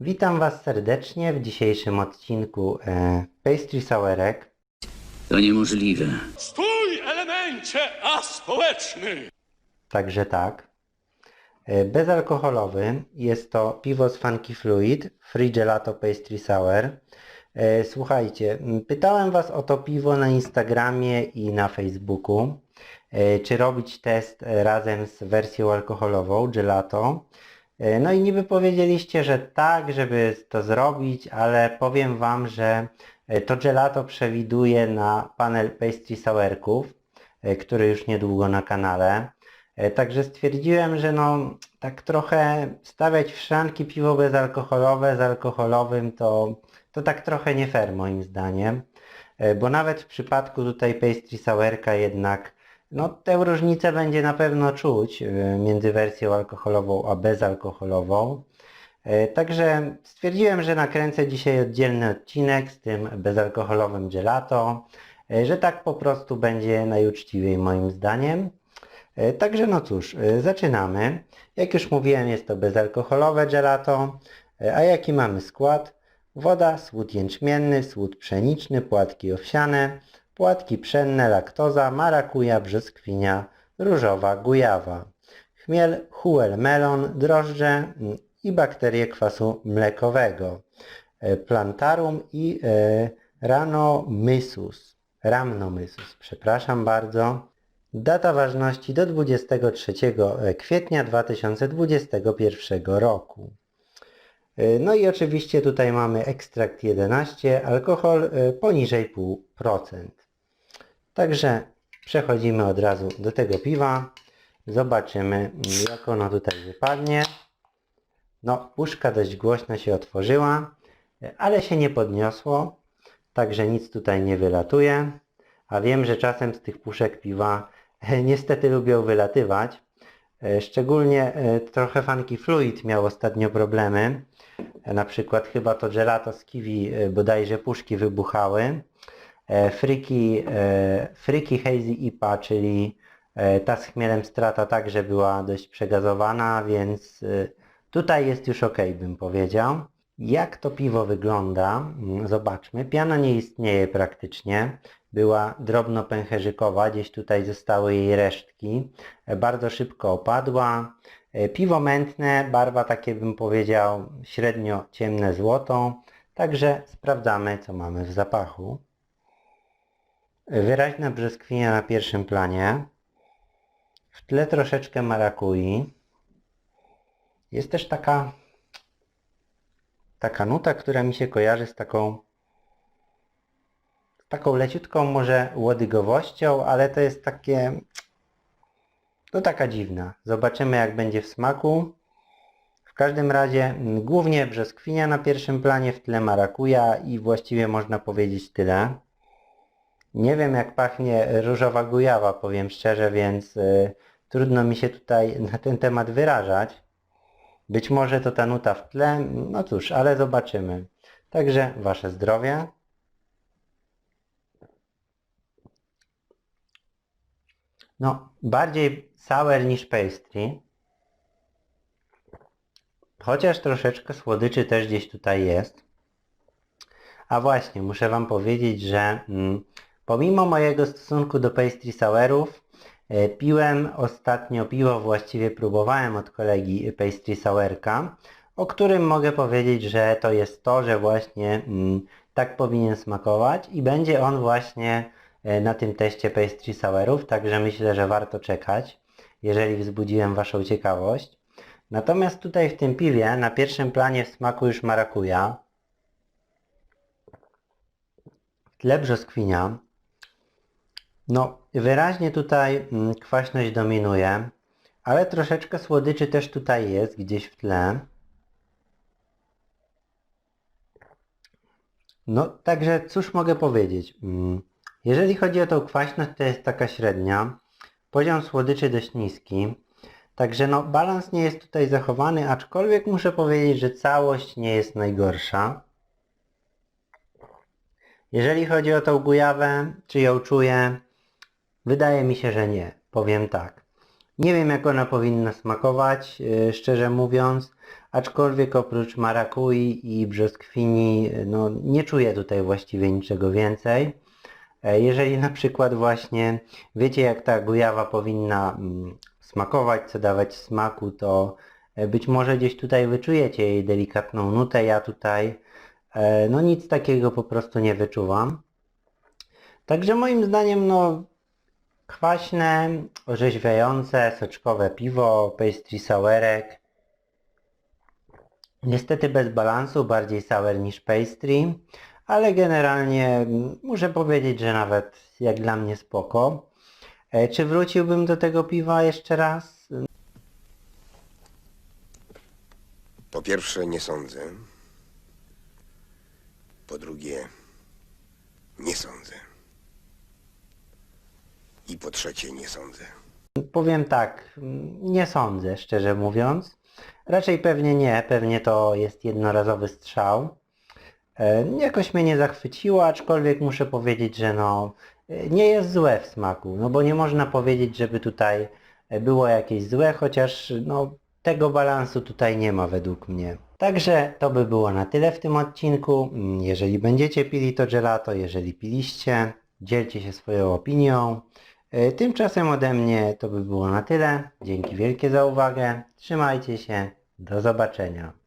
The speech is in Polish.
Witam Was serdecznie w dzisiejszym odcinku e, Pastry Sourek. To niemożliwe. Stój, elemencie aspołeczny! Także tak. E, bezalkoholowy jest to piwo z Funky Fluid Free Gelato Pastry Sour. E, słuchajcie, pytałem Was o to piwo na Instagramie i na Facebooku. E, czy robić test razem z wersją alkoholową gelato. E, No i niby powiedzieliście, że tak, żeby to zrobić, ale powiem Wam, że e, to gelato przewiduje na panel pastry sourków, e, który już niedługo na kanale. Także stwierdziłem, że no tak trochę stawiać w szranki piwo bezalkoholowe z alkoholowym to, to tak trochę nie fair moim zdaniem. Bo nawet w przypadku tutaj pastry sourka jednak no tę różnicę będzie na pewno czuć e, między wersją alkoholową a bezalkoholową. E, Także stwierdziłem, że nakręcę dzisiaj oddzielny odcinek z tym bezalkoholowym gelato, e, że tak po prostu będzie najuczciwiej moim zdaniem. Także no cóż, zaczynamy. Jak już mówiłem, jest to bezalkoholowe gelato. A jaki mamy skład? Woda, słód jęczmienny, słód pszeniczny, płatki owsiane, płatki pszenne, laktoza, marakuja, brzoskwinia, różowa, gujawa, chmiel, huel, melon, drożdże mm, i bakterie kwasu mlekowego, e, plantarum i e, ranomysus, rhamnomysus, przepraszam bardzo. Data ważności do 23 kwietnia 2021 roku. No i oczywiście tutaj mamy ekstrakt 11, alkohol poniżej 0,5%. Także przechodzimy od razu do tego piwa. Zobaczymy jak ono tutaj wypadnie. No puszka dość głośno się otworzyła, ale się nie podniosło. Także nic tutaj nie wylatuje. A wiem, że czasem z tych puszek piwa niestety lubią wylatywać. E, Szczególnie e, trochę Funky Fluid miał ostatnio problemy. E, Na przykład chyba to gelato z kiwi bodajże puszki wybuchały. E, Freaky, e, Freaky Hazy IPA, czyli e, ta z chmielem strata także była dość przegazowana, więc tutaj jest już ok, bym powiedział. Jak to piwo wygląda? Mm, Zobaczmy. Piana nie istnieje praktycznie. Była drobno pęcherzykowa, gdzieś tutaj zostały jej resztki. Bardzo szybko opadła. Piwo mętne, barwa takie bym powiedział średnio ciemne złoto. Także sprawdzamy co mamy w zapachu. Wyraźna brzoskwinia na pierwszym planie. W tle troszeczkę marakui. Jest też taka taka nuta, która mi się kojarzy z taką z taką leciutką może łodygowością, ale to jest takie no taka dziwna. Zobaczymy jak będzie w smaku. W każdym razie mm, głównie brzoskwinia na pierwszym planie, w tle marakuja i właściwie można powiedzieć tyle. Nie wiem jak pachnie różowa gujawa, powiem szczerze, więc y, trudno mi się tutaj na ten temat wyrażać. Być może to ta nuta w tle, no cóż, ale zobaczymy. Także Wasze zdrowie. No, bardziej sour niż pastry. Chociaż troszeczkę słodyczy też gdzieś tutaj jest. A właśnie, muszę Wam powiedzieć, że mm, pomimo mojego stosunku do pastry sourów, e, piłem ostatnio piwo, właściwie próbowałem od kolegi pastry sourka, o którym mogę powiedzieć, że to jest to, że właśnie mm, tak powinien smakować i będzie on właśnie e, na tym teście pastry sourów, także myślę, że warto czekać, jeżeli wzbudziłem Waszą ciekawość. Natomiast tutaj w tym piwie na pierwszym planie w smaku już marakuja, w tle brzoskwinia. No, wyraźnie tutaj mm, kwaśność dominuje, ale troszeczkę słodyczy też tutaj jest, gdzieś w tle. No, także cóż mogę powiedzieć? Mm, Jeżeli chodzi o tą kwaśność, to jest taka średnia. Poziom słodyczy dość niski. Także no, balans nie jest tutaj zachowany, aczkolwiek muszę powiedzieć, że całość nie jest najgorsza. Jeżeli chodzi o tą gujawę, czy ją czuję, wydaje mi się, że nie. Powiem tak. Nie wiem jak ona powinna smakować, yy, szczerze mówiąc, aczkolwiek oprócz marakui i brzoskwini no, nie czuję tutaj właściwie niczego więcej. E, Jeżeli na przykład właśnie wiecie jak ta gujawa powinna mm, smakować, co dawać smaku, to e, być może gdzieś tutaj wyczujecie jej delikatną nutę, ja tutaj e, no nic takiego po prostu nie wyczuwam. Także moim zdaniem no kwaśne, orzeźwiające, soczkowe piwo, pastry sourek. Niestety bez balansu, bardziej sour niż pastry, ale generalnie muszę powiedzieć, że nawet jak dla mnie spoko. E, Czy wróciłbym do tego piwa jeszcze raz? Po pierwsze, nie sądzę. Po drugie, nie sądzę. I po trzecie, nie sądzę. Powiem tak, nie sądzę, szczerze mówiąc. Raczej pewnie nie, pewnie to jest jednorazowy strzał. E, Jakoś mnie nie zachwyciło, aczkolwiek muszę powiedzieć, że no e, nie jest złe w smaku, no bo nie można powiedzieć, żeby tutaj e, było jakieś złe, chociaż no tego balansu tutaj nie ma według mnie. Także to by było na tyle w tym odcinku. Jeżeli będziecie pili to gelato, jeżeli piliście, dzielcie się swoją opinią. E, Tymczasem ode mnie to by było na tyle. Dzięki wielkie za uwagę. Trzymajcie się. Do zobaczenia.